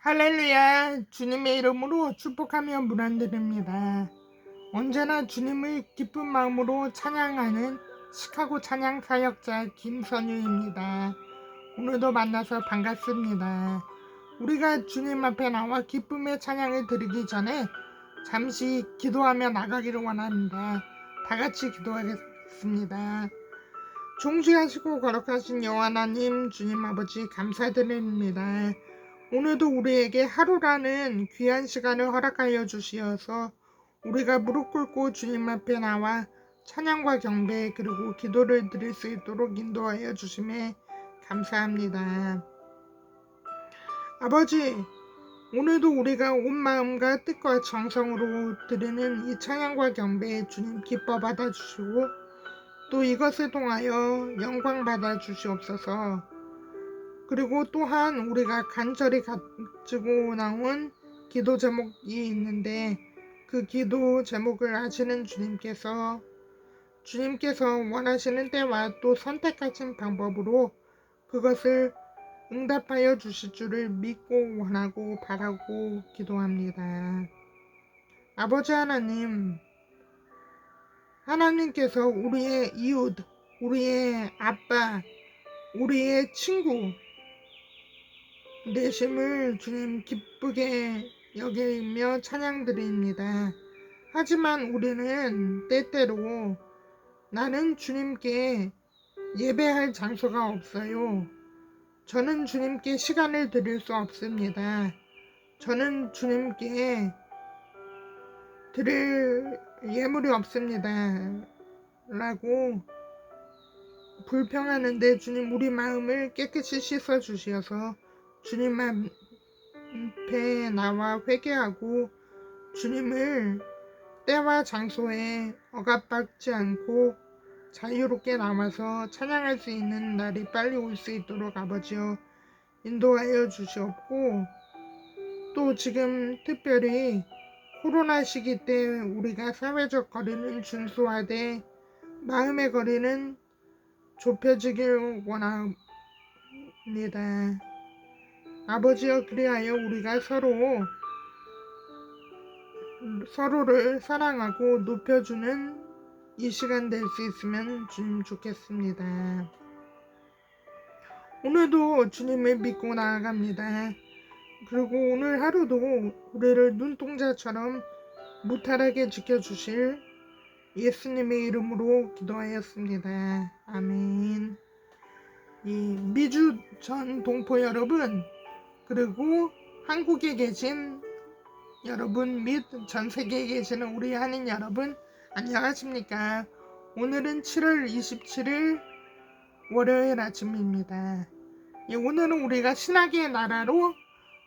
할렐루야 주님의 이름으로 축복하며 문안드립니다. 언제나 주님을 기쁜 마음으로 찬양하는 시카고 찬양 사역자 김선유입니다. 오늘도 만나서 반갑습니다. 우리가 주님 앞에 나와 기쁨의 찬양을 드리기 전에 잠시 기도하며 나가기를 원합니다. 다 같이 기도하겠습니다. 종주하시고 거룩하신 여호와 하나님 주님 아버지 감사드립니다. 오늘도 우리에게 하루라는 귀한 시간을 허락하여 주시어서 우리가 무릎 꿇고 주님 앞에 나와 찬양과 경배 그리고 기도를 드릴 수 있도록 인도하여 주심에 감사합니다. 아버지, 오늘도 우리가 온 마음과 뜻과 정성으로 드리는 이 찬양과 경배에 주님 기뻐 받아주시고 또 이것을 통하여 영광 받아주시옵소서. 그리고 또한 우리가 간절히 가지고 나온 기도 제목이 있는데 그 기도 제목을 아시는 주님께서 주님께서 원하시는 때와 또 선택하신 방법으로 그것을 응답하여 주실 줄을 믿고 원하고 바라고 기도합니다. 아버지 하나님, 하나님께서 우리의 이웃, 우리의 아빠, 우리의 친구, 내심을 주님 기쁘게 여기며 찬양드립니다. 하지만 우리는 때때로 나는 주님께 예배할 장소가 없어요. 저는 주님께 시간을 드릴 수 없습니다. 저는 주님께 드릴 예물이 없습니다. 라고 불평하는데 주님 우리 마음을 깨끗이 씻어 주시어서 주님 앞에 나와 회개하고 주님을 때와 장소에 억압받지 않고 자유롭게 남아서 찬양할 수 있는 날이 빨리 올 수 있도록 아버지여 인도하여 주시옵고 또 지금 특별히 코로나 시기 때 우리가 사회적 거리는 준수하되 마음의 거리는 좁혀지길 원합니다. 아버지여 그리하여 우리가 서로 서로를 사랑하고 높여주는 이 시간 될 수 있으면 주님 좋겠습니다. 오늘도 주님을 믿고 나아갑니다. 그리고 오늘 하루도 우리를 눈동자처럼 무탈하게 지켜주실 예수님의 이름으로 기도하였습니다. 아멘. 이 미주 전 동포 여러분, 그리고 한국에 계신 여러분 및 전 세계에 계시는 우리 한인 여러분 안녕하십니까? 오늘은 7월 27일 월요일 아침입니다. 예, 오늘은 우리가 신학의 나라로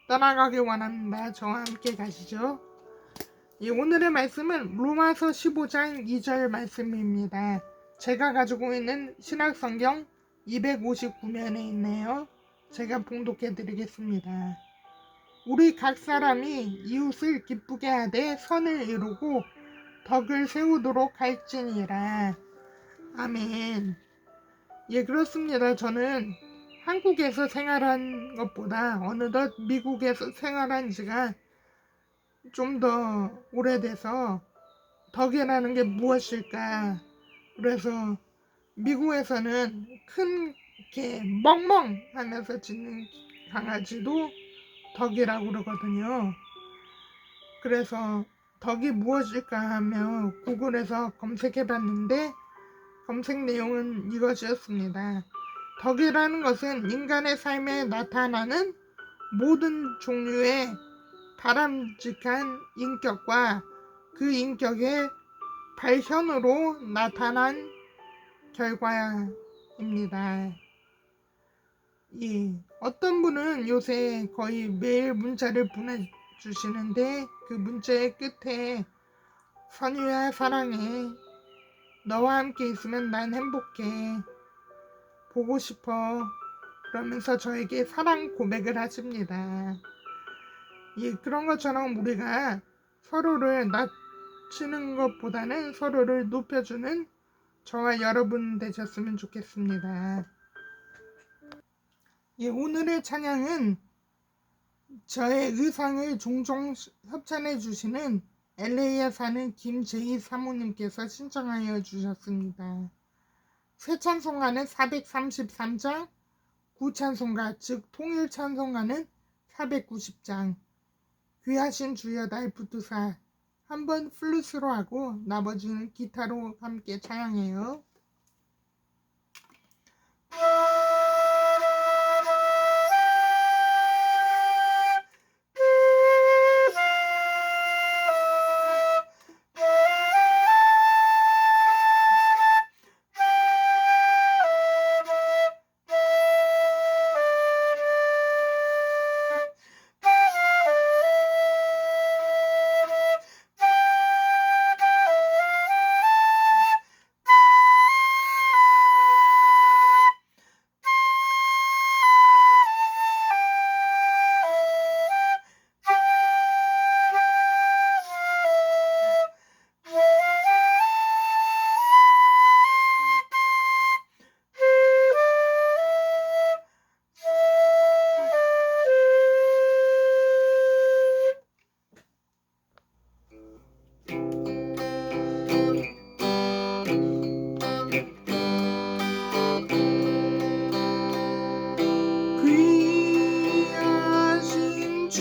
떠나가길 원합니다. 저와 함께 가시죠. 예, 오늘의 말씀은 로마서 15장 2절 말씀입니다. 제가 가지고 있는 신학 성경 259면에 있네요. 제가 봉독해 드리겠습니다. 우리 각 사람이 이웃을 기쁘게 하되 선을 이루고 덕을 세우도록 할지니라. 아멘. 예, 그렇습니다. 저는 한국에서 생활한 것보다 어느덧 미국에서 생활한 지가 좀 더 오래돼서 덕이라는 게 무엇일까? 그래서 미국에서는 큰 개 멍멍 하면서 짖는 강아지도 덕이라고 그러거든요. 그래서 덕이 무엇일까 하며 구글에서 검색해 봤는데 검색 내용은 이것이었습니다. 덕이라는 것은 인간의 삶에 나타나는 모든 종류의 바람직한 인격과 그 인격의 발현으로 나타난 결과입니다. 예, 어떤 분은 요새 거의 매일 문자를 보내주시는데 그 문자의 끝에 선유야 사랑해 너와 함께 있으면 난 행복해 보고 싶어 그러면서 저에게 사랑 고백을 하십니다. 예, 그런 것처럼 우리가 서로를 낮추는 것보다는 서로를 높여주는 저와 여러분 되셨으면 좋겠습니다. 예, 오늘의 찬양은 저의 의상을 종종 시- 협찬해 주시는 LA에 사는 김재희 사모님께서 신청하여 주셨습니다. 새 찬송가는 433장, 구찬송가 즉 통일 찬송가는 490장. 귀하신 주여 날 붙드사 한 번 플루스로 하고 나머지는 기타로 함께 찬양해요.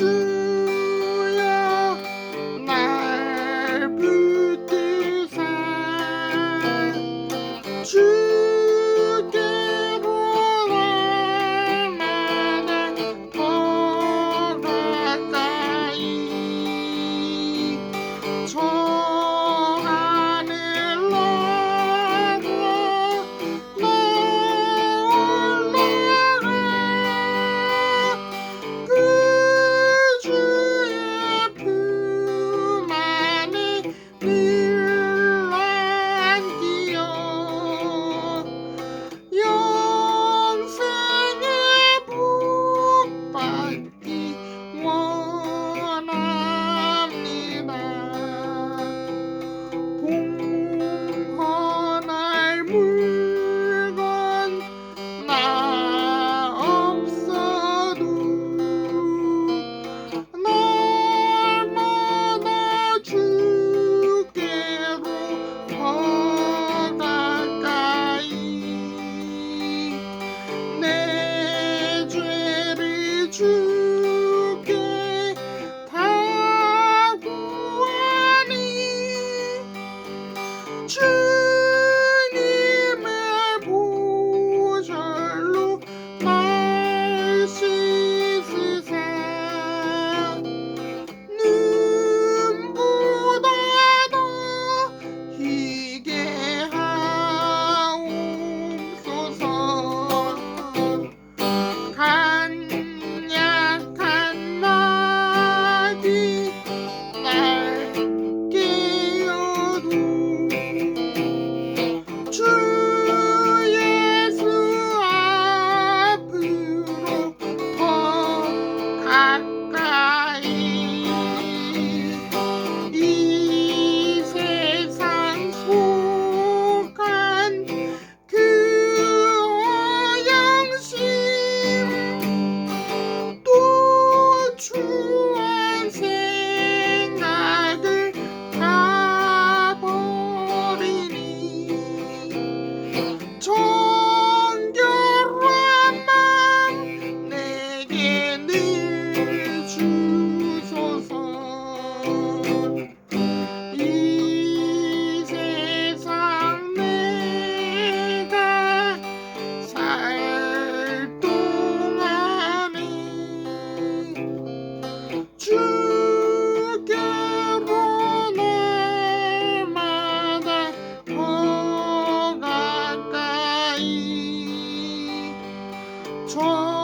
귀 try.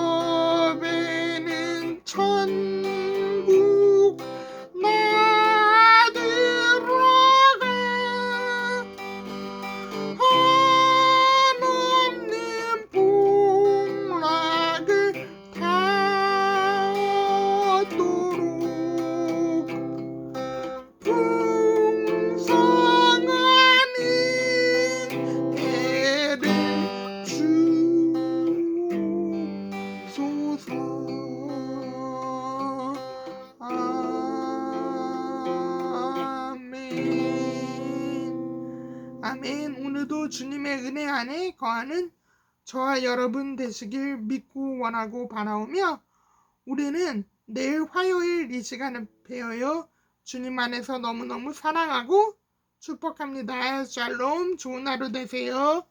아멘. 오늘도 주님의 은혜 안에 거하는 저와 여러분 되시길 믿고 원하고 바라오며 우리는 내일 화요일 이 시간을 배워요. 주님 안에서 너무너무 사랑하고 축복합니다. 샬롬 좋은 하루 되세요.